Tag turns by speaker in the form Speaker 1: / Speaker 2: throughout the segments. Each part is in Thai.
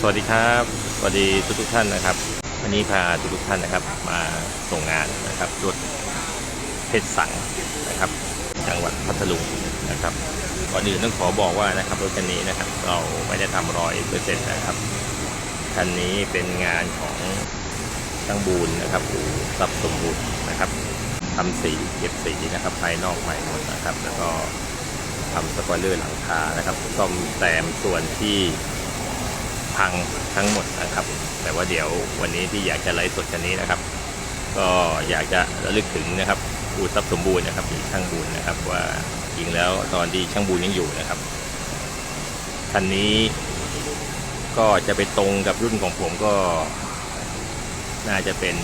Speaker 1: สวัสดีครับสวัสดีทุกทุกท่านนะครับ วันนี้พาทุกทุกท่านนะครับ มาส่งงานนะครับรถเพชรสังนะครับ จังหวัดพัทลุงนะครับก่อนอื่นต้องขอบอกว่านะครับรถคันนี้นะครับ เราไม่ได้ทำร้อยเปอร์เซ็นต์นะครับคันนี้เป็นงานของช่างบูนนะครับอู่ทรัพย์สมบูรณ์นะครับทำสีเก็บสีนะครับภายนอกใหม่หมดนะครับ แล้วก็ทำสปอยเลอร์หลังคานะครับซ่อมแซมส่วนที่ พังทั้งหมดนะครับ แต่ว่าเดี๋ยววันนี้ที่อยากจะไลฟ์สดคันนี้นะครับ ก็อยากจะระลึกถึงนะครับอู่ทรัพย์สมบูรณ์นะครับหรือช่างบูรณ์นะครับ ว่าจริงแล้วตอนที่ช่างบูรณ์ยังอยู่นะครับคันนี้ก็จะไปตรงกับรุ่นของผมก็น่าจะเป็น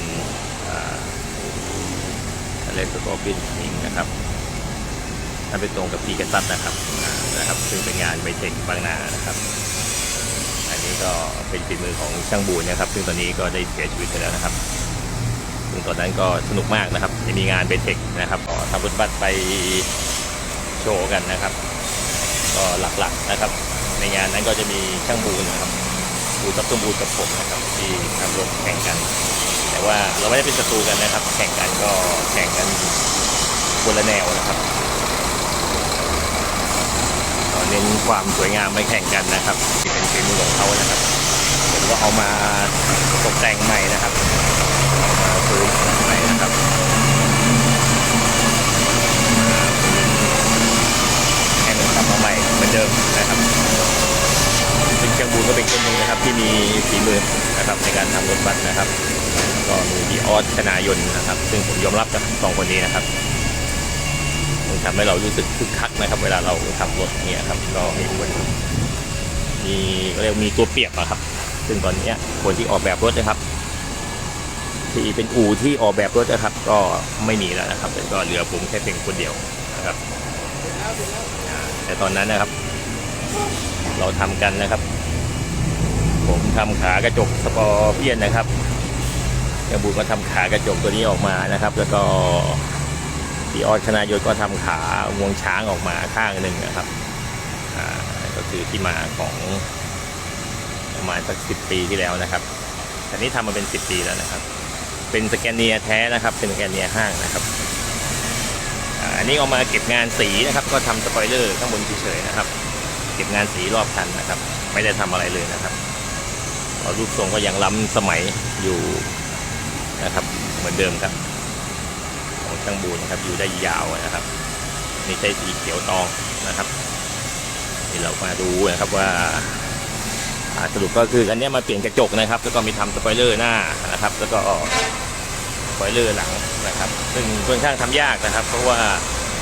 Speaker 1: อะไรสกปินอิงนะครับถ้าไปตรงกับพีกระซัตนะครับนะครับ ซึ่งเป็นงานไบเทคบางนานะครับ ก็เป็นฝีมือของช่างบูนนะครับ ซึ่งตอนนี้ก็ได้เสียชีวิตไปแล้วนะครับ ซึ่งตอนนั้นก็สนุกมากนะครับจะมีงานเบเทคนะครับก็ทำรถบัสไปโชว์กันนะครับ ก็หลักๆนะครับ ในงานนั้นก็จะมีช่างบูนนะครับบูทับตุ้มบูนกับผมนะครับที่ทำรถแข่งกัน แต่ว่าเราไม่ได้เป็นศัตรูกันนะครับ แข่งกันก็แข่งกันคนละแนวนะครับ เน้นความสวยงามไม่แข่งกันนะครับที่เป็นฝีมือของเขานะครับผมก็เอามาตกแต่งใหม่นะครับเอมาฟื้นใหม่นะครับให้มันกลับมาใหม่เหมือนเดิมนะครับซึ่งเชียงบูนก็เป็นคนหนึ่งนะครับ ที่มีฝีมือนะครับในการทำรถบัสนะครับ ก็มีดีออสชนายนนะครับ ซึ่งผมยอมรับกับสองคนนี้นะครับ มันทำให้เรารู้สึกคึกคักนะครับ เวลาเราขับรถเนี่ยครับก็มีคนมีเรียกมีตัวเปรียบอะครับ ซึ่งตอนเนี้ยคนที่ออกแบบรถนะครับ ที่เป็นอู่ที่ออกแบบรถนะครับ ก็ไม่มีแล้วนะครับแต่ก็เหลือผมแค่เพียงคนเดียวนะครับแต่ตอนนั้นนะครับ เราทำกันนะครับ ผมทำขากระจกสปอร์เพียนนะครับยาบูก็ทำขากระจกตัวนี้ออกมานะครับ แล้วก็ ดีออสชนายศก็ทำขางวงช้างออกมาข้างหนึ่งนะครับก็คือที่มาของประมาณสักสิปีที่แล้วนะครับอันนี้ทำมาเป็นสิบปีแล้วนะครับ เป็นสแกนเนียแท้นะครับ เป็นสแกนเนียห้างนะครับอันนี้เอามาเก็บงานสีนะครับ ก็ทำสปอยเลอร์ข้างบนเฉยๆนะครับ เก็บงานสีรอบคันนะครับ ไม่ได้ทำอะไรเลยนะครับรูปทรงก็ยังล้ำสมัยอยู่นะครับ เหมือนเดิมครับ ของช่างบูนนะครับอยู่ได้ยาวนะครับนี่ใช้สีเขียวตองนะครับนี่เรามาดูนะครับว่าสรุปก็คืออันนี้มาเปลี่ยนกระจกนะครับ แล้วก็มีทำสปอยเลอร์หน้านะครับ แล้วก็สปอยเลอร์หลังนะครับ ซึ่งค่อนข้างทำยากนะครับ เพราะว่า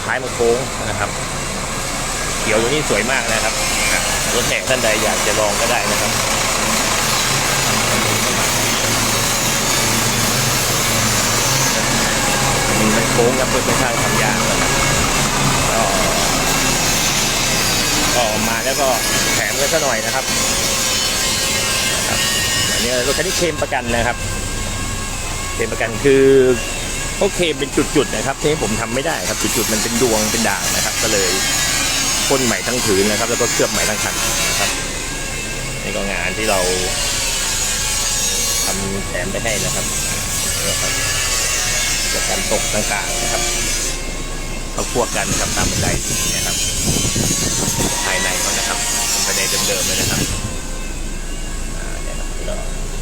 Speaker 1: ท้ายมันโค้งนะครับเขียวตัวนี้สวยมากนะครับรถแห่ท่านใดอยากจะลองก็ได้นะครับ มันโค้งครับเพื่อนค่อนข้างทำยากนะครับก็ก็มาแล้วก็แถมกันซะหน่อยนะครับอันนี้รถคันนี้เคมประกันนะครับเคมประกันคือเขาเคลมเป็นจุดๆนะครับที่ผมทำไม่ได้ครับจุดๆมันเป็นดวงเป็นด่างนะครับ ก็เลยพ่นใหม่ทั้งผืนนะครับ แล้วก็เคลือบใหม่ทั้งคันนะครับนี่ก็งานที่เราทำแถมไปให้นะครับ จากการตกต่างๆนะครับเขาพวกกันนะครับตามบันไดนะครับ ภายในเขานะครับเป็นบันไดเดิมๆเลยนะครับอ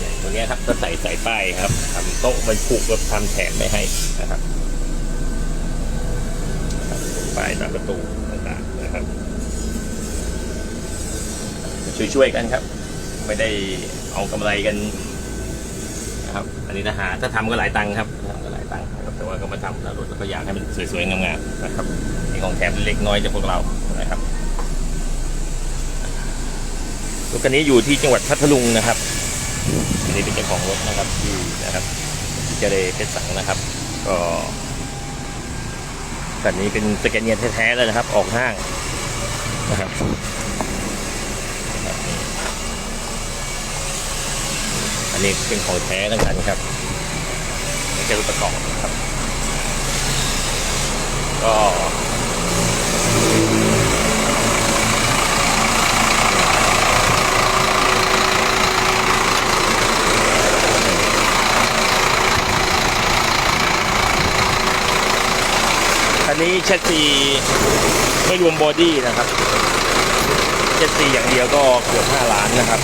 Speaker 1: ย่างตรงนี้ครับก็ใส่ใส่ป้ายครับทำโต๊ะบรรจุแบบทำแถมไม่ให้นะครับป้ายตามประตูต่างๆนะครับ ช่วยๆกันครับ ไม่ได้เอากำไรกันนะครับ อันนี้นะฮะถ้าทำก็หลายตังค์ครับทำก็หลายตังค์ แต่ว่าก็มาทำแล้วรถแล้วก็อยากให้มันสวยๆงามๆนะครับนี่ของแถมเล็กน้อยจากพวกเรานะครับรถคันนี้อยู่ที่จังหวัดพัทลุงนะครับอันนี้เป็นเจ้าของรถนะครับที่นะครับที่เจเรเพชรสังนะครับ ก็คันนี้เป็นสแกนเนียนแท้ๆเลยนะครับ ออกห้างนะครับอันนี้เป็นของแท้ทั้งนั้นครับไม่ใช่รถประกอบนะครับ ก็อันนี้แชสซีไม่รวมบอดี้นะครับแชสซีอย่างเดียวก็เกือบ 5 ล้านนะครับ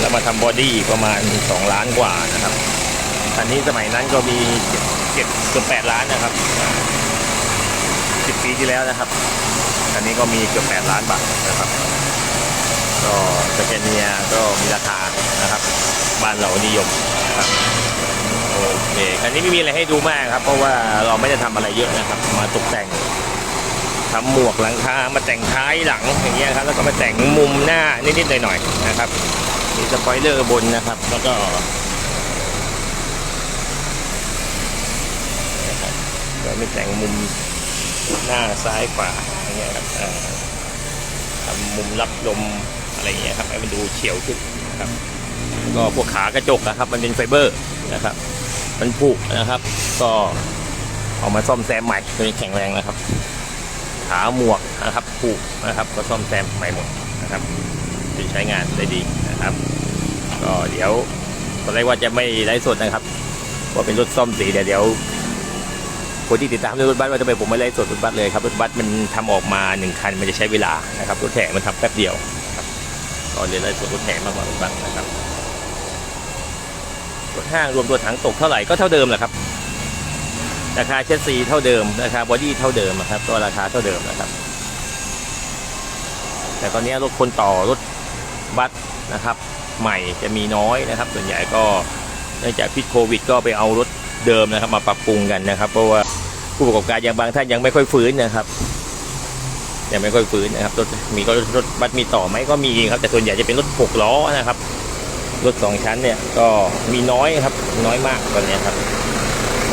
Speaker 1: แล้วมาทำบอดี้ประมาณ 2 ล้านกว่านะครับ อันนี้สมัยนั้นก็มีเจ็7เกือบ8ล้านนะครับ ปีที่แล้วนะครับ อันนี้ก็มีเกือบ8ล้านบาทนะครับ ก็สแกเนียก็มีราคานะครับ บ้านเรานิยมนะครับโอเคคันนี้ไม่มีอะไรให้ดูมากครับ เพราะว่าเราไม่ได้ทำอะไรเยอะนะครับ มาตกแต่งทำหมวกหลังคา มาแต่งท้ายหลังอย่างเงี้ยครับ แล้วก็มาแต่งมุมหน้านิดๆหน่อยๆนะครับมีสปอยเลอร์บนนะครับ แล้วก็นะครับก็มีแต่งมุม หน้าซ้ายขวาอย่างเงี้ยครับทำมุมรับลมอะไรเงี้ยครับให้มันดูเฉียวขึ้นนะครับแล้วก็พวกขากระจกนะครับ มันเป็นไฟเบอร์นะครับ มันผุนะครับ ก็เอามาซ่อมแซมใหม่ตัวนี้แข็งแรงนะครับ ขาหมวกนะครับผุนะครับ ก็ซ่อมแซมใหม่หมดนะครับจะใช้งานได้ดีนะครับ ก็เดี๋ยวตอนแรกว่าจะไม่ไลฟ์สดนะครับว่าเป็นรถซ่อมสีเดี๋ยว คนที่ติดตามรถบัสว่าทำไมผมไม่ไลฟ์สดรถบัสเลยครับรถบัสมันทำออกมาหนึ่งคันมันจะใช้เวลานะครับรถแถมันทำแป๊บเดียวนะครับก็เลยไลฟ์สดรถแถมากกว่ารถบัสนะครับรถห้างรวมตัวถังตกเท่าไหร่ก็เท่าเดิมแหละครับ ราคาเชสซีเท่าเดิมราคาบอดี้เท่าเดิมนะครับก็ราคาเท่าเดิมนะครับแต่ตอนนี้รถคนต่อรถบัสนะครับ ใหม่จะมีน้อยนะครับ ส่วนใหญ่ก็เนื่องจากพิษโควิด ก็ไปเอารถ เดิมนะครับ มาปรับปรุงกันนะครับ เพราะว่าผู้ประกอบการอย่างบางท่านยังไม่ค่อยฟื้นนะครับยังไม่ค่อยฟื้นนะครับรถมีก็รถบัสมีต่อไหมก็มีครับ แต่ส่วนใหญ่จะเป็นรถหกล้อนะครับรถสองชั้นเนี่ยก็มีน้อยครับน้อยมากตอนนี้ครับ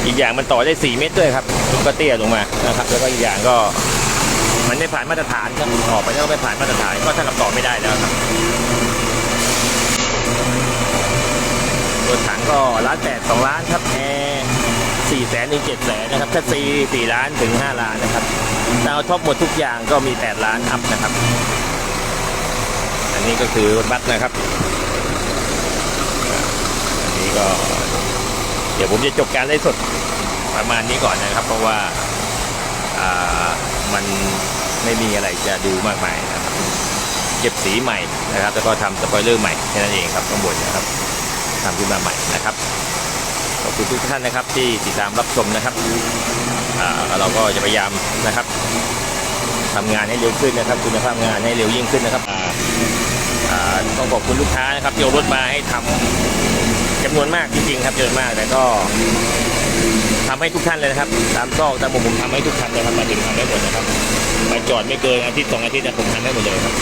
Speaker 1: อีกอย่างมันต่อได้4เมตรด้วยครับก็เตี้ยลงมานะครับ แล้วก็อีกอย่างก็มันไม่ผ่านมาตรฐานครับออกไปแล้วก็ไม่ผ่านมาตรฐานก็ถ้ากับต่อไม่ได้แล้วครับรถถังก็ล้านแปดสองล้านครับแอร์ สี่แสนถึงเจ็ดแสนนะครับ ถ้าซีสี่ล้านถึงห้าล้านนะครับดาวท็อปหมดทุกอย่างก็มีแปดล้านอัพนะครับ อันนี้ก็คือรถบัสนะครับ อันนี้ก็ เดี๋ยวผมจะจบการไลฟ์สดประมาณนี้ก่อนนะครับ เพราะว่าอ่ามันไม่มีอะไรจะดูมากมายนะครับเก็บสีใหม่นะครับ แล้วก็ทำสปอยเลอร์ใหม่แค่นั้นเองครับข้างบนนะครับทำขึ้นมาใหม่นะครับ ขอบคุณทุกท่านนะครับที่ติดตามรับชมนะครับเราก็จะพยายามนะครับทำงานให้เร็วขึ้นนะครับ คุณภาพงานให้เร็วยิ่งขึ้นนะครับต้องขอบคุณลูกค้านะครับที่เอารถมาให้ทำจำนวนมากจริงๆครับจำนวนมากแต่ก็ทำให้ทุกท่านเลยนะครับ ตามซอกตามมุมผมทำให้ทุกท่านเลยครับมาถึงทำได้หมดนะครับมาจอดไม่เกินอาทิตย์สองอาทิตย์นะผมทำได้หมดเลยครับ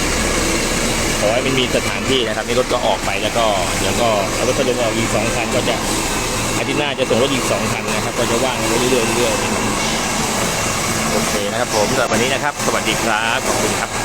Speaker 1: ขอให้มันมีสถานที่นะครับนี่รถก็ออกไปแล้วก็เดี๋ยวก็เอารถไปลงออกอีกสองคันก็จะ อาทิตย์หน้าจะส่งรถอีกสองคันนะครับ ก็จะว่างกันไปเรื่อยๆเรื่อยๆโอเคนะครับผมสำหรับวันนี้นะครับ สวัสดีครับ ขอบคุณครับ